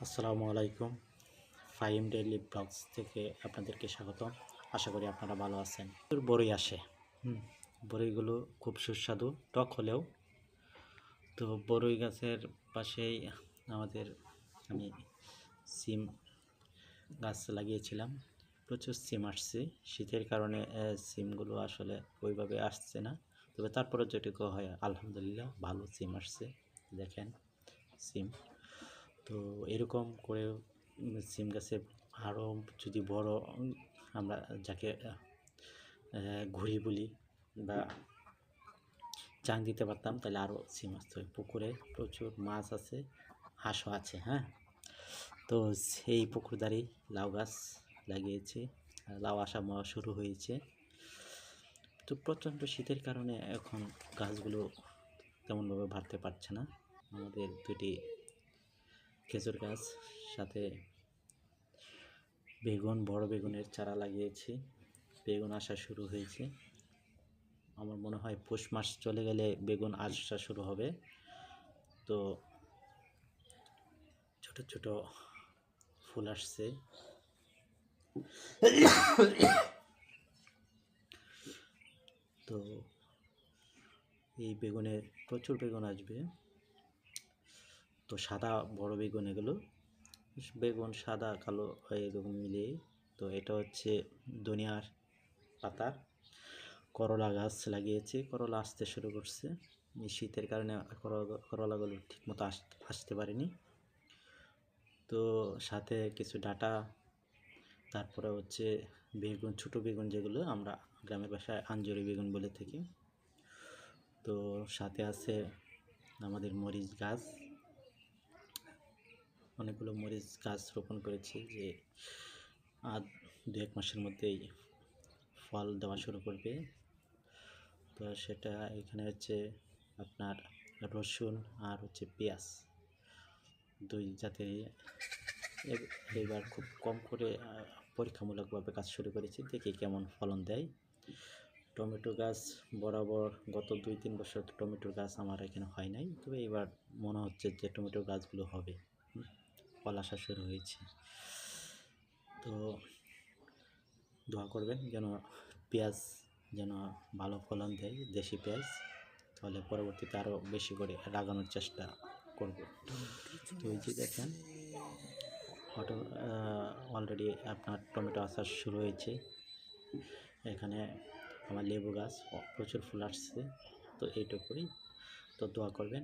আসসালামু আলাইকুম। Faim daily blogs থেকে আপনাদেরকে স্বাগত আশা করি আপনারা ভালো আছেন। বড়ই আসে। হুম বড়ইগুলো খুব সুস্বাদু। টক হলেও। তো বড়ই গাছের পাশেই আমাদের আমি সিম গাছ লাগিয়েছিলাম। প্রচুর সিম আসছে। শীতের কারণে সিমগুলো আসলে ওইভাবে আসছে না। তবে তারপরে যেটুকু হয়, আলহামদুলিল্লাহ, ভালো সিম আসছে। দেখেন, সিম। তো এরকম করে সিম গাছে আরও যদি বড় আমরা যাকে ঘুড়ি বলি বা চাং দিতে পারতাম, তাহলে আরও সিম আসতো। পুকুরে প্রচুর মাছ আছে, হাঁসও আছে হ্যাঁ? তো সেই পুকুর পুকুরদারি লাউ গাছ লাগিয়েছি। লাউ আসা শুরু হয়েছে। তো প্রচণ্ড শীতের কারণে এখন গাছগুলো তেমনভাবে বাড়তে পারছে না। আমাদের দুটি খেজুর গাছ সাথে বেগুন, বড় বেগুনের চারা লাগিয়েছি। বেগুন আসা শুরু হয়েছে। আমার মনে হয় পৌষ মাস চলে গেলে বেগুন আসা শুরু হবে। তো ছোট ছোট ফুল আসছে। তো এই বেগুনে প্রচুর বেগুন আসবে। তো সাদা বড় বেগুন এগুলো। বেগুন সাদা, কালো এরকম মিলিয়ে তো এটা হচ্ছে দুনিয়ার পাতা। করলা গাছ লাগিয়েছি। করলা আসতে শুরু করছে। শীতের কারণে করলা- করলাগুলো ঠিকমতো আস, আসতে পারেনি। তো সাথে কিছু ডাটা, তারপরে হচ্ছে বেগুন, ছোটো বেগুন যেগুলো আমরা গ্রামের ভাষায় আঞ্জরি বেগুন বলে থাকি। তো সাথে আছে আমাদের মরিচ গাছ। অনেকগুলো মরিচ গাছ রোপণ করেছি যে আর দু এক মাসের মধ্যেই ফল দেওয়া শুরু করবে। তো সেটা এখানে হচ্ছে আপনার রসুন আর হচ্ছে পেঁয়াজ দুই জাতের এবার খুব কম করে পরীক্ষামূলকভাবে কাজ শুরু করেছি, দেখি কেমন ফলন দেয়। টমেটো গাছ বরাবর গত দুই তিন বছর টমেটোর গাছ আমার এখানে হয় নাই, তবে এবার মনে হচ্ছে যে টমেটো গাছগুলো হবে। ফল আসা শুরু হয়েছে। তো দোয়া করবেন যেন পেঁয়াজ যেন ভালো ফলন দেয়, দেশি পেঁয়াজ। তাহলে পরবর্তীতে আরও বেশি করে লাগানোর চেষ্টা করব। তো এই যে দেখেন, অটো অলরেডি আপনার টমেটো আসা শুরু হয়েছে। এখানে আমার লেবু গাছ প্রচুর ফুল আসছে। তো এইটুকুই। তো দোয়া করবেন।